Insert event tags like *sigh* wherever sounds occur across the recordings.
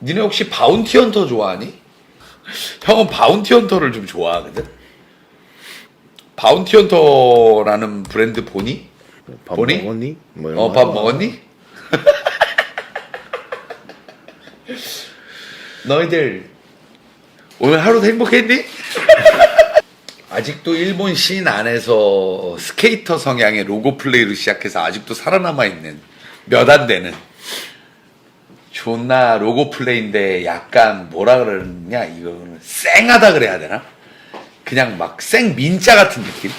니네 혹시 바운티 헌터 좋아하니? 형은 바운티 헌터를 좀 좋아하거든. 바운티 헌터라는 브랜드 보니? 밥 보니? 먹었니? 뭐 이런 어, 거 밥. 먹었니? *laughs* 너희들 오늘 하루도 행복했니? *laughs* 아직도 일본 신 안에서 스케이터 성향의 로고 플레이로 시작해서 아직도 살아남아 있는 몇 안 되는 존나 로고 플레이인데 약간 뭐라 그러느냐 이거는 쌩하다 그래야 되나? 그냥 막 생 민자 같은 느낌?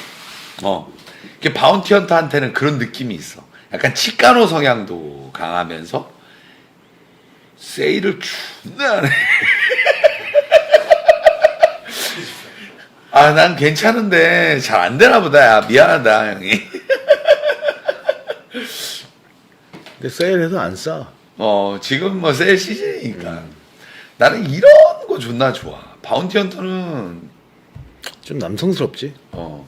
어. 이게 바운티 헌터한테는 그런 느낌이 있어. 약간 치카노 성향도 강하면서 세일을 하네. *laughs* 아, 난 괜찮은데 잘 안 되나 보다. 야, 미안하다, 형이. *laughs* 근데 세일해도 안 싸. 어, 지금 뭐 세일 시즌이니까. 나는 이런 거 존나 좋아. 바운티 헌터는 좀 남성스럽지. 어.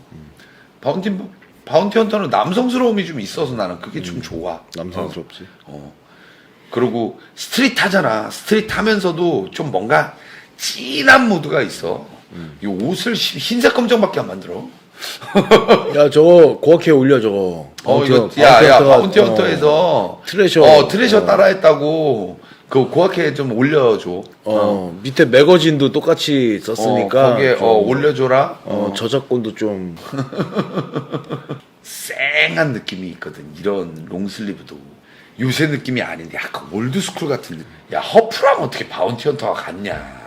바운티 바운티 헌터는 남성스러움이 좀 있어서 나는 그게 좀 좋아. 남성스럽지. 어. 그리고 스트릿 하잖아. 스트릿 하면서도 좀 뭔가 진한 무드가 있어. 이 옷을 시- 흰색 검정밖에 안 만들어. 야 저거 고학회 올려 저거. 어, 바운티 이거, 헌- 야, 야, 헌터가- 바운티 어, 헌터에서. 트레셔. 어, 트레셔 어. 따라했다고. 그 고학회 좀 올려줘. 어, 밑에 매거진도 똑같이 썼으니까 어, 거기에 좀, 어, 올려줘라. 어, 저작권도 좀 *laughs* 쌩한 느낌이 있거든. 이런 롱슬리브도. 요새 느낌이 아닌데 약간 올드스쿨 같은 느낌. 야, 허프랑 어떻게 바운티 헌터가 같냐.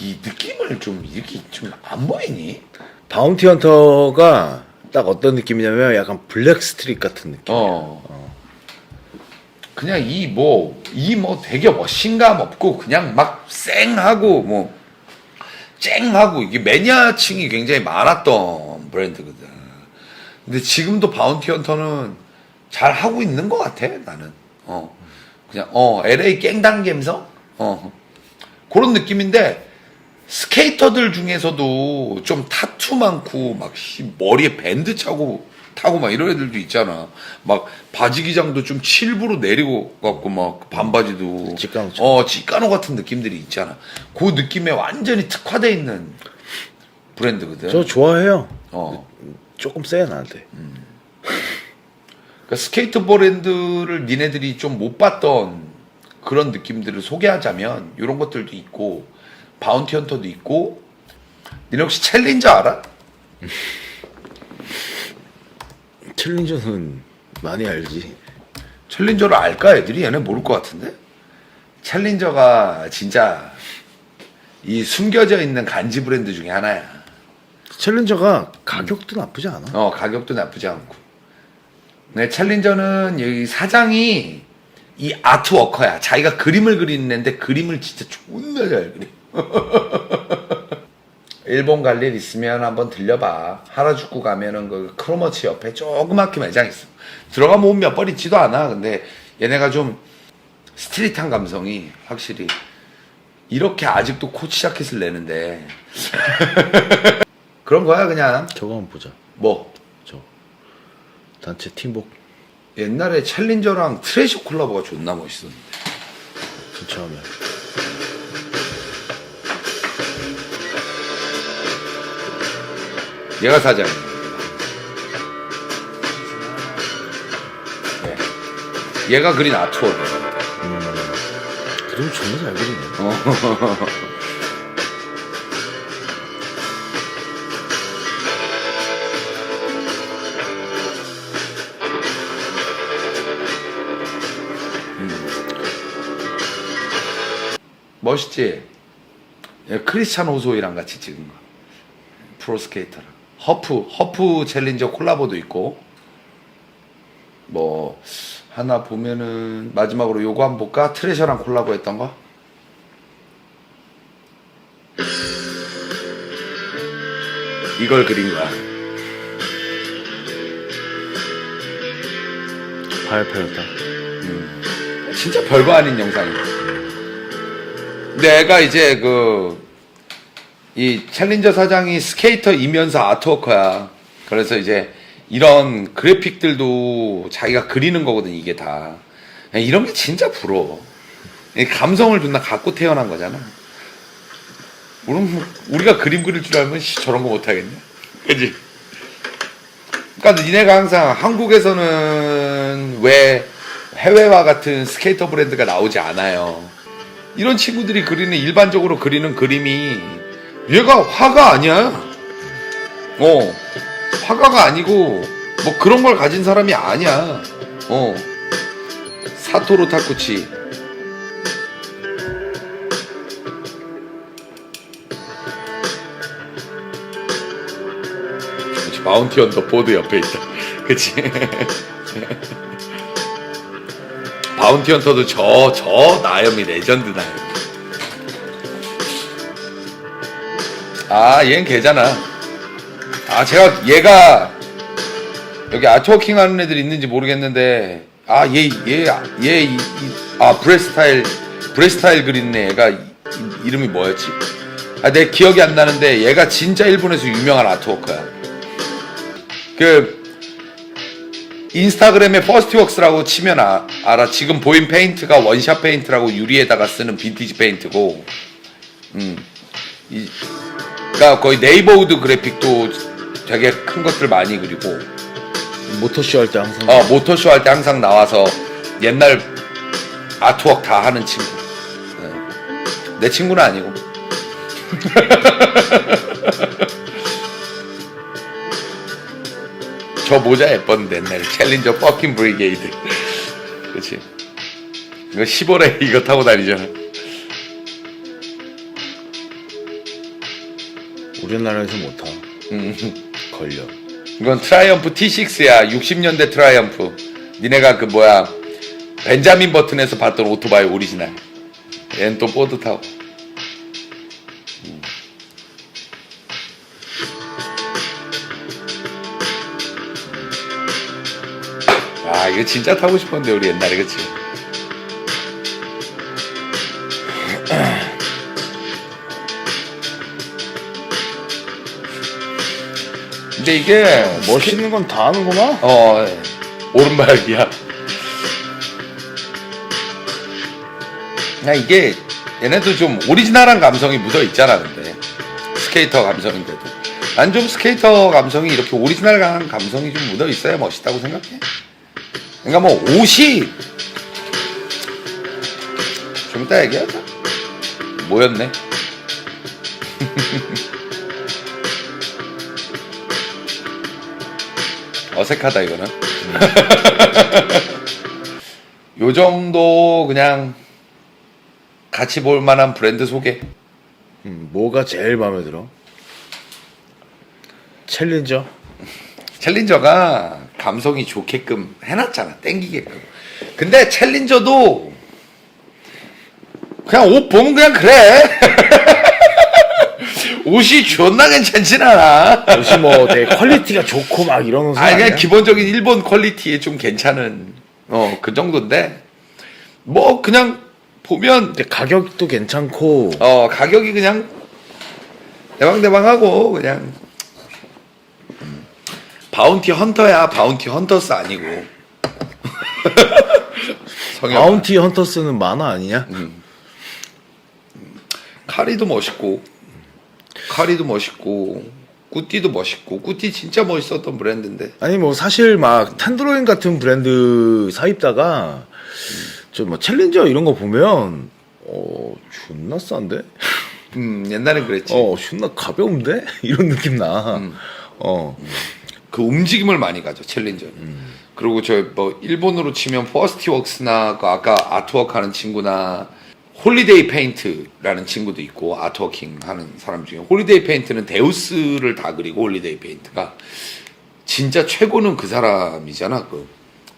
이 느낌을 좀 이렇게 좀 안 보이니? 바운티 헌터가 딱 어떤 느낌이냐면 약간 블랙 스트릿 같은 느낌. 어. 그냥 이 뭐, 이 뭐 되게 멋신감 없고 그냥 막 쌩하고 뭐, 쨍하고 이게 매니아층이 굉장히 많았던 브랜드거든. 근데 지금도 바운티 헌터는 잘 하고 있는 것 같아, 나는. 어. 그냥, 어, LA 깽당 감성? 어. 그런 느낌인데, 스케이터들 중에서도 좀 타투 많고, 막, 씨, 머리에 밴드 차고, 타고 막 이런 애들도 있잖아. 막, 바지 기장도 좀 칠부로 내리고 갖고, 막, 반바지도. 직관처럼. 어, 직관호 같은 느낌들이 있잖아. 그 느낌에 완전히 특화돼 있는 브랜드거든. 저 좋아해요. 어. 조금 세야 나한테. 그러니까 스케이트 브랜드를 니네들이 좀 못 봤던 그런 느낌들을 소개하자면 이런 것들도 있고 바운티 헌터도 있고 니네 혹시 챌린저 알아? 챌린저는 많이 알지. 챌린저를 알까 애들이 얘네 모를 것 같은데 챌린저가 진짜 이 숨겨져 있는 간지 브랜드 중에 하나야 챌린저가 가격도 나쁘지 않아. 어 가격도 나쁘지 않고 네 챌린저는 여기 사장이 이 아트워커야 자기가 그림을 그리는 애인데 그림을 진짜 존나 잘 그려 *laughs* 일본 갈 일 있으면 한번 들려봐. 하라주쿠 가면은 그 크로머치 옆에 조그맣게 매장 있어. 들어가면 옷몇벌 있지도 않아. 근데 얘네가 좀 스트릿한 감성이 확실히 이렇게 아직도 코치 자켓을 내는데. *laughs* 그런 거야 그냥. 저거 한번 보자. 뭐? 저 단체 팀복. 옛날에 챌린저랑 트레셔 콜라보가 존나 멋있었는데. 전체하면 얘가 사장이야 네. 얘가 그린 아트워크 그림 존나 잘 그리네. 어. 멋있지? 얘 크리스찬 호소이랑 같이 찍은 거. 프로스케이터랑. 허프, 허프 챌린저 콜라보도 있고. 뭐, 하나 보면은, 마지막으로 요거 한번 볼까? 트레셔랑 콜라보 했던 거? 이걸 그린 거야. 파열파였다. 진짜 별거 아닌 영상이야. 내가 이제 그, 이 챌린저 사장이 스케이터이면서 아트워커야. 그래서 이제 이런 그래픽들도 자기가 그리는 거거든, 이게 다. 이런 게 진짜 부러워. 이 감성을 존나 갖고 태어난 거잖아. 우리, 우리가 그림 그릴 줄 알면 씨, 저런 거 못하겠네. 그지? 그러니까 니네가 항상 한국에서는 왜 해외와 같은 스케이터 브랜드가 나오지 않아요. 이런 친구들이 그리는 일반적으로 그리는 그림이 얘가 화가 아니야. 어, 화가가 아니고 뭐 그런 걸 가진 사람이 아니야. 어, 사토루 타쿠치. 그치, 마운티 언더 보드 옆에 있다. *laughs* 그치? *laughs* 바운티 헌터도 저, 저 나염이 레전드 나염. 아, 얘는 걔잖아. 아, 제가, 얘가, 여기 아트워킹 하는 애들 있는지 모르겠는데, 아, 얘, 얘, 얘, 이, 이, 아, 브레스타일, 브레스타일 그리는 애가, 이, 이- 이름이 뭐였지? 아, 내 기억이 안 나는데, 얘가 진짜 일본에서 유명한 아트워커야. 그, 인스타그램에 퍼스트웍스라고 치면 아, 알아. 지금 보인 페인트가 원샷 페인트라고 유리에다가 쓰는 빈티지 페인트고, 음, 이, 그러니까 거의 네이버우드 그래픽도 되게 큰 것들 많이 그리고, 모터쇼 할 때 항상 어 모터쇼 할 때 항상 나와서 옛날 아트웍 다 하는 친구. 네. 내 친구는 아니고. *laughs* 저 모자 예뻤는데 옛날에 챌린저 퍼킹 브리게이드. 그치 이거 10월에 이거 타고 다니잖아. 우리나라에서 못 타. 음. 걸려. 이건 트라이엄프 T6야. 60년대 트라이엄프. 니네가 그 뭐야 벤자민 버튼에서 봤던 오토바이 오리지널. 얘는 또 보드 타고. 음. 아 이거 진짜 타고 싶었는데 우리 옛날에 그치? 근데 이게 멋있는 건 다 하는구만. 어 오른발이야. 그냥 이게 얘네도 좀 오리지널한 감성이 묻어 있잖아 근데 스케이터 감성인데도 난 좀 스케이터 감성이 이렇게 오리지널한 감성이 좀 묻어 있어야 멋있다고 생각해. 그러니까 뭐 옷이 좀 이따 얘기하자. 뭐였네? *laughs* 어색하다 이거는. *laughs* 요 정도 그냥 같이 볼 만한 브랜드 소개. 음, 뭐가 제일 마음에 들어? 챌린저? 챌린저가 감성이 좋게끔 해놨잖아. 땡기게끔. 근데 챌린저도 그냥 옷 보면 그냥 그래. *laughs* 옷이 존나 괜찮진 않아. 옷이 뭐 되게 퀄리티가 좋고 막 이런 옷은 아니 아니야? 그냥 기본적인 일본 퀄리티에 좀 괜찮은 어 그 정도인데 뭐 그냥 보면 근데 가격도 괜찮고 어 가격이 그냥 대방대방하고 그냥 음. 바운티 헌터야 바운티 헌터스 아니고 *laughs* 성형 바운티 헌터스는 만화 아니냐? 카리도 멋있고 카리도 멋있고 꾸띠도 멋있고 꾸띠 진짜 멋있었던 브랜드인데 아니 뭐 사실 막 텐드로인 같은 브랜드 사입다가 저 뭐 챌린저 이런 거 보면 어 존나 싼데? 음 옛날엔 그랬지 어 존나 가벼운데? *laughs* 이런 느낌 나. 음. 어그 움직임을 많이 가져 챌린저. 그리고 저 뭐 일본으로 치면 퍼스티웍스나 그 아까 아트워크 하는 친구나 홀리데이 페인트라는 친구도 있고 아트워킹 하는 사람 중에 홀리데이 페인트는 데우스를 다 그리고 홀리데이 페인트가 진짜 최고는 그 사람이잖아 그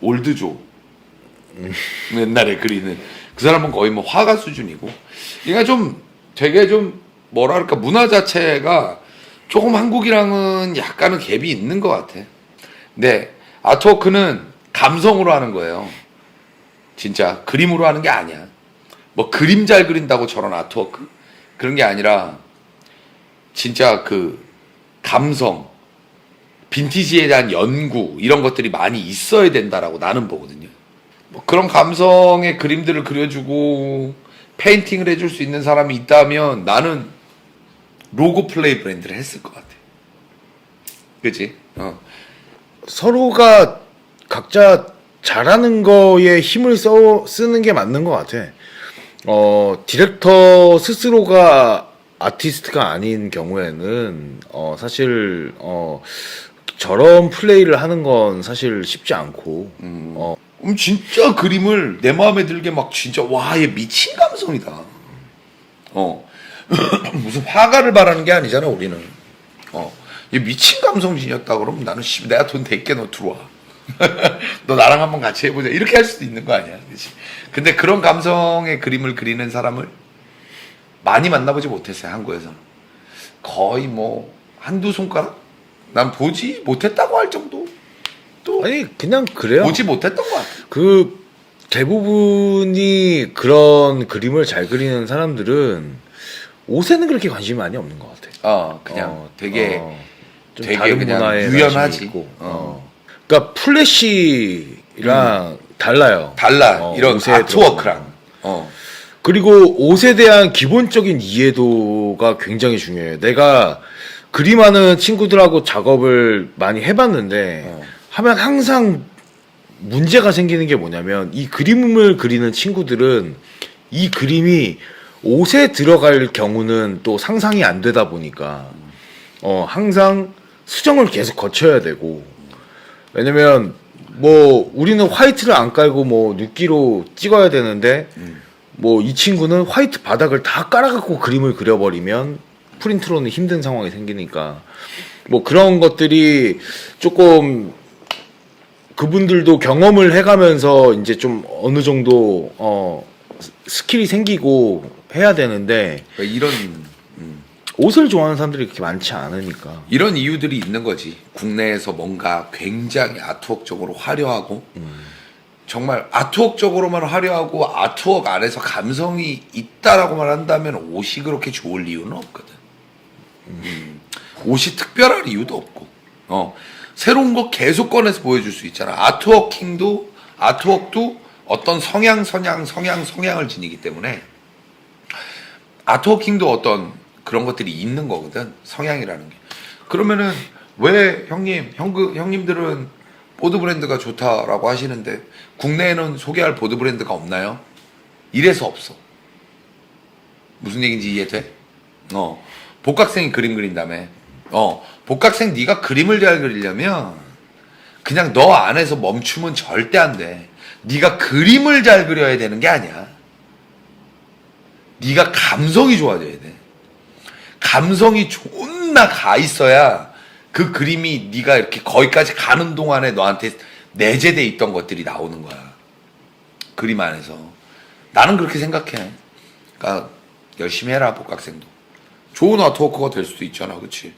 올드조 옛날에 그리는 그 사람은 거의 뭐 화가 수준이고 그러니까 좀 되게 좀 뭐랄까 문화 자체가 조금 한국이랑은 약간은 갭이 있는 것 같아. 근데 아트워크는 감성으로 하는 거예요. 진짜 그림으로 하는 게 아니야. 뭐 그림 잘 그린다고 저런 아트워크 그런 게 아니라 진짜 그 감성, 빈티지에 대한 연구 이런 것들이 많이 있어야 된다라고 나는 보거든요. 뭐 그런 감성의 그림들을 그려주고 페인팅을 해줄 수 있는 사람이 있다면 나는 로고 플레이 브랜드를 했을 것 같아. 그지? 어. 서로가 각자 잘하는 거에 힘을 써 쓰는 게 맞는 것 같아. 어 디렉터 스스로가 아티스트가 아닌 경우에는 어 사실 어 저런 플레이를 하는 건 사실 쉽지 않고 어 음, 진짜 그림을 내 마음에 들게 막 진짜 와 얘 미친 감성이다. 어 *clears throat* 무슨 화가를 바라는 게 아니잖아 우리는. 어 얘 미친 감성진이었다 그러면 나는 씨 내가 돈 댈게 너 들어와. *laughs* 너 나랑 한번 같이 해보자 이렇게 할 수도 있는 거 아니야, 그렇지? 근데 그런 감성의 그림을 그리는 사람을 많이 만나보지 못했어요 한국에서는 거의 뭐 한두 손가락 난 보지 못했다고 할 정도 또 아니 그냥 그래요. 보지 못했던 것 같아. 그 대부분이 그런 그림을 잘 그리는 사람들은 옷에는 그렇게 관심이 많이 없는 것 같아. 어 그냥 어, 되게 어, 좀 되게 다른 그냥 문화에 유연하지. 있고. 어. 어. 그러니까 플래시랑 달라요. 달라 어, 이런 옷에 아트워크랑 어 그리고 옷에 대한 기본적인 이해도가 굉장히 중요해요. 내가 그림하는 친구들하고 작업을 많이 해봤는데 어. 하면 항상 문제가 생기는 게 뭐냐면 이 그림을 그리는 친구들은 이 그림이 옷에 들어갈 경우는 또 상상이 안 되다 보니까 어 항상 수정을 계속 거쳐야 되고 왜냐면 뭐 우리는 화이트를 안 깔고 뭐 눕기로 찍어야 되는데 뭐이 친구는 화이트 바닥을 다 깔아갖고 그림을 그려버리면 프린트로는 힘든 상황이 생기니까. 뭐 그런 것들이 조금 그분들도 경험을 해가면서 이제 좀 어느 정도 어 스- 스킬이 생기고 해야 되는데 그러니까 이런 옷을 좋아하는 사람들이 그렇게 많지 않으니까 이런 이유들이 있는 거지 국내에서 뭔가 굉장히 아트웍적으로 화려하고 정말 아트웍적으로만 화려하고 아트웍 안에서 감성이 있다라고만 한다면 옷이 그렇게 좋을 이유는 없거든. 음. 옷이 특별할 이유도 없고, 어 새로운 거 계속 꺼내서 보여줄 수 있잖아. 아트워킹도 아트웍도 어떤 성향 성향 성향 성향을 지니기 때문에 아트워킹도 어떤 그런 것들이 있는 거거든 성향이라는 게. 그러면은 왜 형님 형 형님들은 보드 브랜드가 좋다라고 하시는데 국내에는 소개할 보드 브랜드가 없나요? 이래서 없어. 무슨 얘기인지 이해돼? 어. 복학생이 그림 그린다며. 어. 복학생 네가 그림을 잘 그리려면 그냥 너 안에서 멈추면 절대 안돼. 네가 그림을 잘 그려야 되는 게 아니야. 네가 감성이 좋아져야 돼. 감성이 존나 가 있어야 그 그림이 네가 이렇게 거기까지 가는 동안에 너한테 내재돼 있던 것들이 나오는 거야. 그림 안에서. 나는 그렇게 생각해. 그러니까 열심히 해라 복학생도. 좋은 아트워커가 될 수도 있잖아, 그렇지?